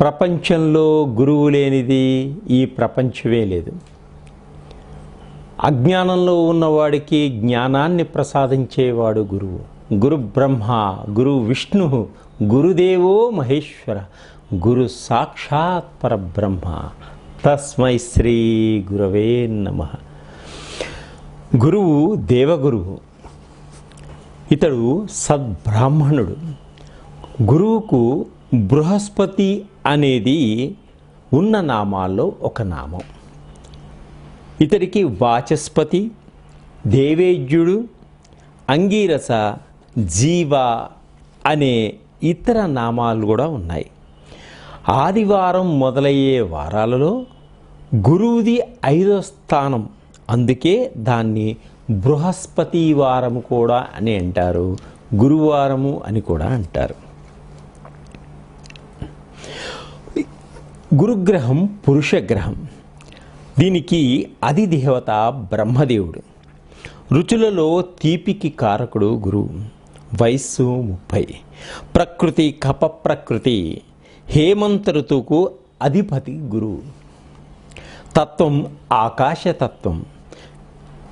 ప్రపంచంలో గురువు లేనిది ఈ ప్రపంచమే లేదు. అజ్ఞానంలో ఉన్నవాడికి జ్ఞానాన్ని ప్రసాదించేవాడు గురువు. గురు బ్రహ్మ గురు విష్ణు గురుదేవో మహేశ్వర గురు సాక్షాత్ పరబ్రహ్మ. తస్మై శ్రీ గురవే నమ. గురువు దేవగురువు ఇతడు సద్బ్రాహ్మణుడు. గురువుకు బృహస్పతి అనేది ఉన్న నామాల్లో ఒక నామం. ఇతడికి వాచస్పతి దేవేజ్యుడు అంగీరస జీవ అనే ఇతర నామాలు కూడా ఉన్నాయి. ఆదివారం మొదలయ్యే వారాలలో గురువుది ఐదో స్థానం. అందుకే దాన్ని బృహస్పతి వారము కూడా అని అంటారు గురువారము అని కూడా అంటారు. గురుగ్రహం పురుష గ్రహం దీనికి అధిదేవత బ్రహ్మదేవుడు. రుచులలో తీపికి కారకుడు గురువు వయస్సు ముప్పై. ప్రకృతి కప ప్రకృతి. హేమంత ఋతువుకు అధిపతి గురువు తత్వం ఆకాశతత్వం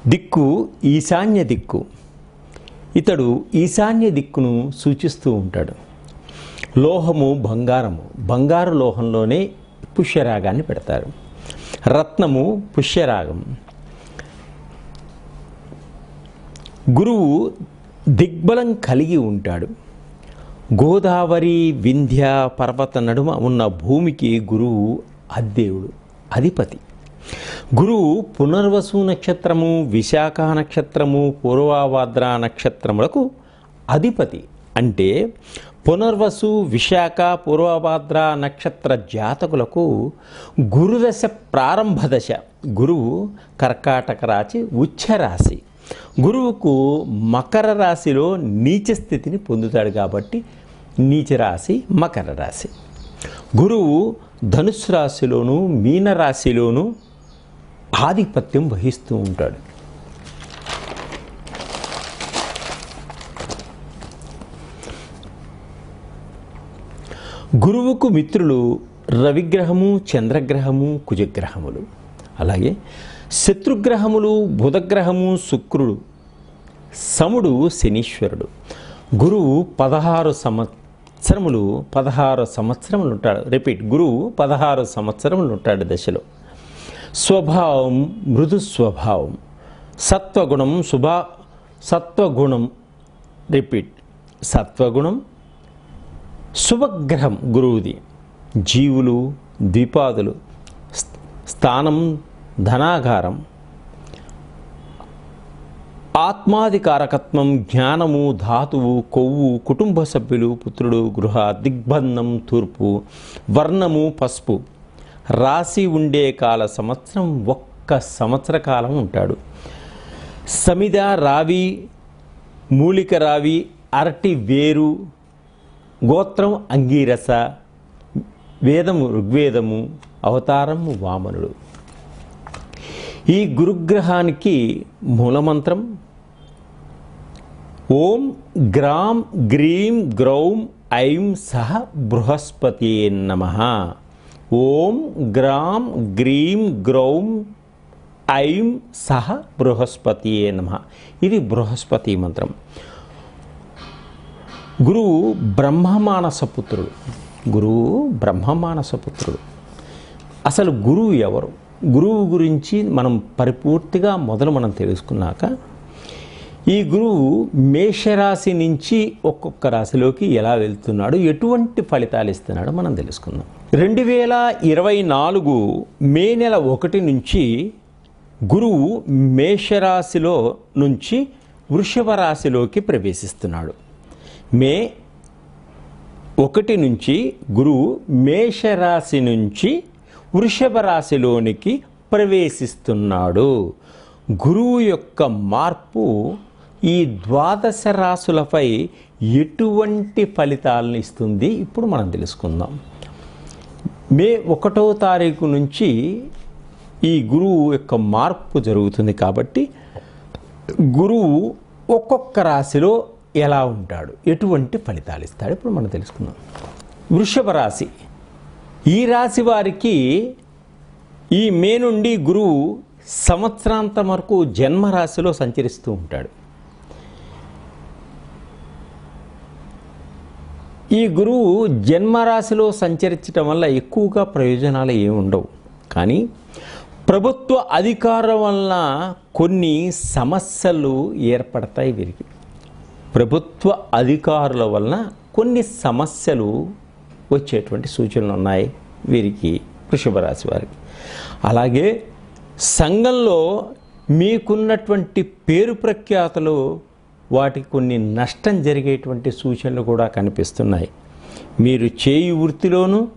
దిక్కు ఈశాన్య దిక్కు. ఇతడు ఈశాన్య దిక్కును సూచిస్తూ ఉంటాడు. లోహము బంగారము. బంగారు లోహంలోనే పుష్యరాగాన్ని పెడతారు. రత్నము పుష్యరాగం. గురువు దిగ్బలం కలిగి ఉంటాడు. గోదావరి వింధ్య పర్వత నడుమ ఉన్న భూమికి గురువు అద్దేవుడు అధిపతి. గురువు పునర్వసు నక్షత్రము విశాఖ నక్షత్రము పూర్వాభాద్ర నక్షత్రములకు అధిపతి. అంటే పునర్వసు విశాఖ పూర్వభాద్ర నక్షత్ర జాతకులకు గురుదశ ప్రారంభ దశ. గురువు కర్కాటక రాశి ఉచ్చరాశి. గురువుకు మకర రాశిలో నీచ స్థితిని పొందుతాడు కాబట్టి నీచ రాశి మకర రాశి. గురువు ధనుసు రాశిలోను మీనరాశిలోను ఆధిపత్యం వహిస్తూ ఉంటాడు. గురువుకు మిత్రులు రవిగ్రహము చంద్రగ్రహము కుజగ్రహములు. అలాగే శత్రుగ్రహములు బుధగ్రహము శుక్రుడు. సముడు శనీశ్వరుడు. గురువు పదహారు సంవత్సరములు పదహారు సంవత్సరములు ఉంటాడు. రిపీట్ గురువు పదహారు సంవత్సరములు ఉంటాడు దశలో. స్వభావం మృదు స్వభావం. సత్వగుణం శుభ సత్వగుణం. రిపీట్ సత్వగుణం శుభగ్రహం గురువుది. జీవులు ద్విపాదులు స్థానం ధనాగారం ఆత్మాధికారకత్వం జ్ఞానము ధాతువు కొవ్వు కుటుంబ సభ్యులు పుత్రుడు గృహ దిగ్బంధం తూర్పు వర్ణము పసుపు. రాసి ఉండే కాల సంవత్సరం ఒక్క సంవత్సర కాలం ఉంటాడు. సమిద రావి మూలిక రావి అరటి వేరు గోత్రం అంగీరస వేదము ఋగ్వేదము అవతారము వామనుడు. ఈ గురుగ్రహానికి మూలమంత్రం ఓం గ్రాం గ్రీం గ్రౌం ఐం సహ బృహస్పతి నమ. ఓం గ్రాం గ్రీం గ్రౌం ఐం సహ బృహస్పతి నమ. ఇది బృహస్పతి మంత్రం. గురువు బ్రహ్మమానస పుత్రుడు గురువు బ్రహ్మమానస పుత్రుడు అసలు గురువు ఎవరు? గురువు గురించి మనం పరిపూర్తిగా మొదలు మనం తెలుసుకున్నాక ఈ గురువు మేషరాశి నుంచి ఒక్కొక్క రాశిలోకి ఎలా వెళ్తున్నాడు ఎటువంటి ఫలితాలు ఇస్తున్నాడో మనం తెలుసుకుందాం. రెండు వేల ఇరవై నాలుగు మే నెల ఒకటి నుంచి గురువు మేషరాశిలో నుంచి వృషభ రాశిలోకి ప్రవేశిస్తున్నాడు. మే ఒకటి నుంచి గురువు మేషరాశి నుంచి వృషభ రాశిలోనికి ప్రవేశిస్తున్నాడు. గురువు యొక్క మార్పు ఈ ద్వాదశ రాశులపై ఎటువంటి ఫలితాలను ఇస్తుంది? ఇప్పుడు మనం తెలుసుకుందాం. మే ఒకటో తారీఖు నుంచి ఈ గురువు యొక్క మార్పు జరుగుతుంది కాబట్టి గురువు ఒక్కొక్క రాశిలో ఎలా ఉంటాడు? ఎటువంటి ఫలితాలు ఇస్తాడు? ఇప్పుడు మనం తెలుసుకుందాం. వృషభ రాశి. ఈ రాశి వారికి ఈ మే నుండి గురువు సంవత్సరాంతం వరకు జన్మరాశిలో సంచరిస్తూ ఉంటాడు. ఈ గురువు జన్మరాశిలో సంచరించడం వల్ల ఎక్కువగా ప్రయోజనాలు ఏమి ఉండవు. కానీ ప్రభుత్వ అధికారం వలన కొన్ని సమస్యలు ఏర్పడతాయి వీరికి. ప్రభుత్వ అధికారుల వలన కొన్ని సమస్యలు వచ్చేటువంటి సూచనలు ఉన్నాయి వీరికి వృషభ రాశి వారికి. అలాగే సంఘంలో మీకున్నటువంటి పేరు ప్రఖ్యాతలు వాటికి కొన్ని నష్టం జరిగేటువంటి సూచనలు కూడా కనిపిస్తున్నాయి. మీరు చేయి వృత్తిలోనూ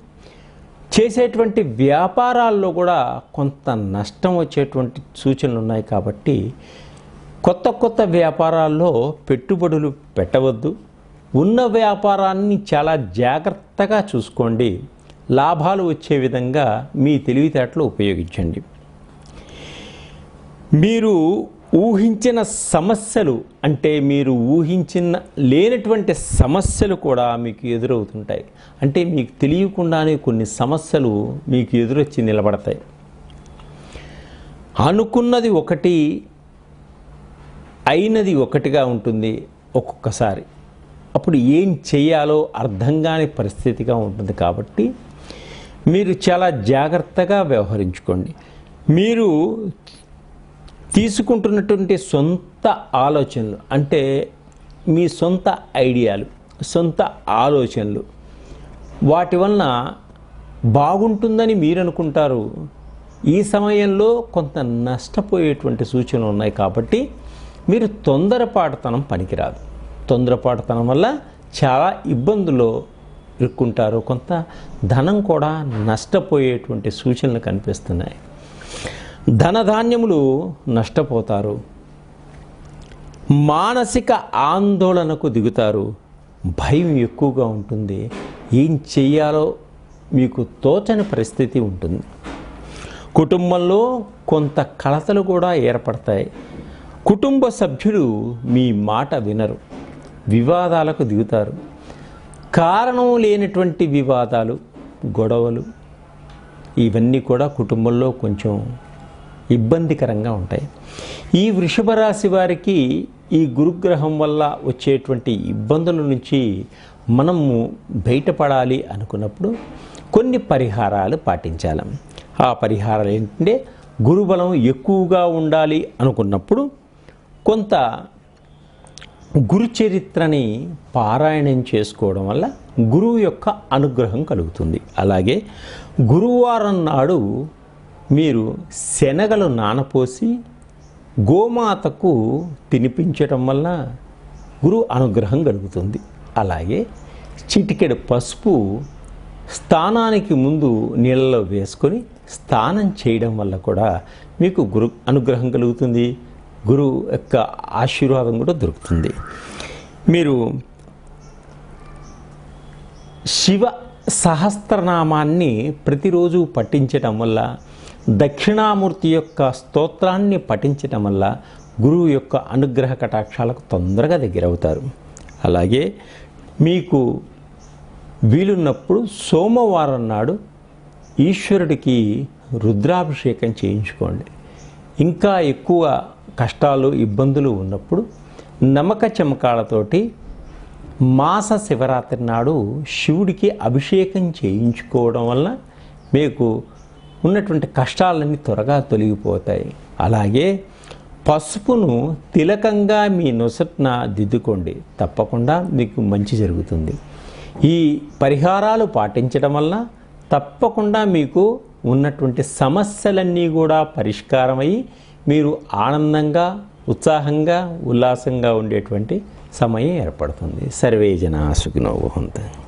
చేసేటువంటి వ్యాపారాల్లో కూడా కొంత నష్టం వచ్చేటువంటి సూచనలు ఉన్నాయి కాబట్టి కొత్త కొత్త వ్యాపారాల్లో పెట్టుబడులు పెట్టవద్దు. ఉన్న వ్యాపారాన్ని చాలా జాగ్రత్తగా చూసుకోండి. లాభాలు వచ్చే విధంగా మీ తెలివితేటలు ఉపయోగించండి. మీరు ఊహించిన సమస్యలు అంటే మీరు ఊహించిన లేనటువంటి సమస్యలు కూడా మీకు ఎదురవుతుంటాయి. అంటే మీకు తెలియకుండానే కొన్ని సమస్యలు మీకు ఎదురొచ్చి నిలబడతాయి. అనుకున్నది ఒకటి అయినది ఒకటిగా ఉంటుంది ఒక్కొక్కసారి. అప్పుడు ఏం చేయాలో అర్థం కాని పరిస్థితిగా ఉంటుంది కాబట్టి మీరు చాలా జాగ్రత్తగా వ్యవహరించుకోండి. మీరు తీసుకుంటున్నటువంటి సొంత ఆలోచనలు అంటే మీ సొంత ఐడియాలు సొంత ఆలోచనలు వాటి వలన బాగుంటుందని మీరు అనుకుంటారు ఈ సమయంలో కొంత నష్టపోయేటువంటి సూచనలు ఉన్నాయి కాబట్టి మీరు తొందరపాటుతనం పనికిరాదు. తొందరపాటుతనం వల్ల చాలా ఇబ్బందులు ఇరుక్కుంటారు కొంత ధనం కూడా నష్టపోయేటువంటి సూచనలు కనిపిస్తున్నాయి. ధనధాన్యములు నష్టపోతారు. మానసిక ఆందోళనకు దిగుతారు. భయం ఎక్కువగా ఉంటుంది. ఏం చెయ్యాలో మీకు తోచని పరిస్థితి ఉంటుంది. కుటుంబంలో కొంత కలతలు కూడా ఏర్పడతాయి. కుటుంబ సభ్యులు మీ మాట వినరు వివాదాలకు దిగుతారు. కారణం లేనటువంటి వివాదాలు గొడవలు ఇవన్నీ కూడా కుటుంబంలో కొంచెం ఇబ్బందికరంగా ఉంటాయి. ఈ వృషభ రాశి వారికి ఈ గురుగ్రహం వల్ల వచ్చేటువంటి ఇబ్బందుల నుంచి మనము బయటపడాలి అనుకున్నప్పుడు కొన్ని పరిహారాలు పాటించాలి. ఆ పరిహారాలు ఏంటంటే గురుబలం ఎక్కువగా ఉండాలి అనుకున్నప్పుడు కొంత గురు చరిత్రని పారాయణం చేసుకోవడం వల్ల గురువు యొక్క అనుగ్రహం కలుగుతుంది. అలాగే గురువారం నాడు మీరు శనగలు నానపోసి గోమాతకు తినిపించటం వల్ల గురువు అనుగ్రహం కలుగుతుంది. అలాగే చిటికెడు పసుపు స్థానానికి ముందు నీళ్ళలో వేసుకొని స్నానం చేయడం వల్ల కూడా మీకు గురు అనుగ్రహం కలుగుతుంది. గురువు యొక్క ఆశీర్వాదం కూడా దొరుకుతుంది. మీరు శివ సహస్రనామాన్ని ప్రతిరోజు పఠించటం వల్ల దక్షిణామూర్తి యొక్క స్తోత్రాన్ని పఠించటం వల్ల గురువు యొక్క అనుగ్రహ కటాక్షాలకు తొందరగా దగ్గరవుతారు. అలాగే మీకు వీలున్నప్పుడు సోమవారం నాడు ఈశ్వరుడికి రుద్రాభిషేకం చేయించుకోండి. ఇంకా ఎక్కువ కష్టాలు ఇబ్బందులు ఉన్నప్పుడు నమ్మక చమకాలతోటి మాస శివరాత్రి నాడు శివుడికి అభిషేకం చేయించుకోవడం వల్ల మీకు ఉన్నటువంటి కష్టాలన్నీ త్వరగా తొలగిపోతాయి. అలాగే పసుపును తిలకంగా మీ నొసట్న దిద్దుకోండి. తప్పకుండా మీకు మంచి జరుగుతుంది. ఈ పరిహారాలు పాటించడం వల్ల తప్పకుండా మీకు ఉన్నటువంటి సమస్యలన్నీ కూడా పరిష్కారమై మీరు ఆనందంగా ఉత్సాహంగా ఉల్లాసంగా ఉండేటువంటి సమయం ఏర్పడుతుంది. సర్వే జన సుఖినో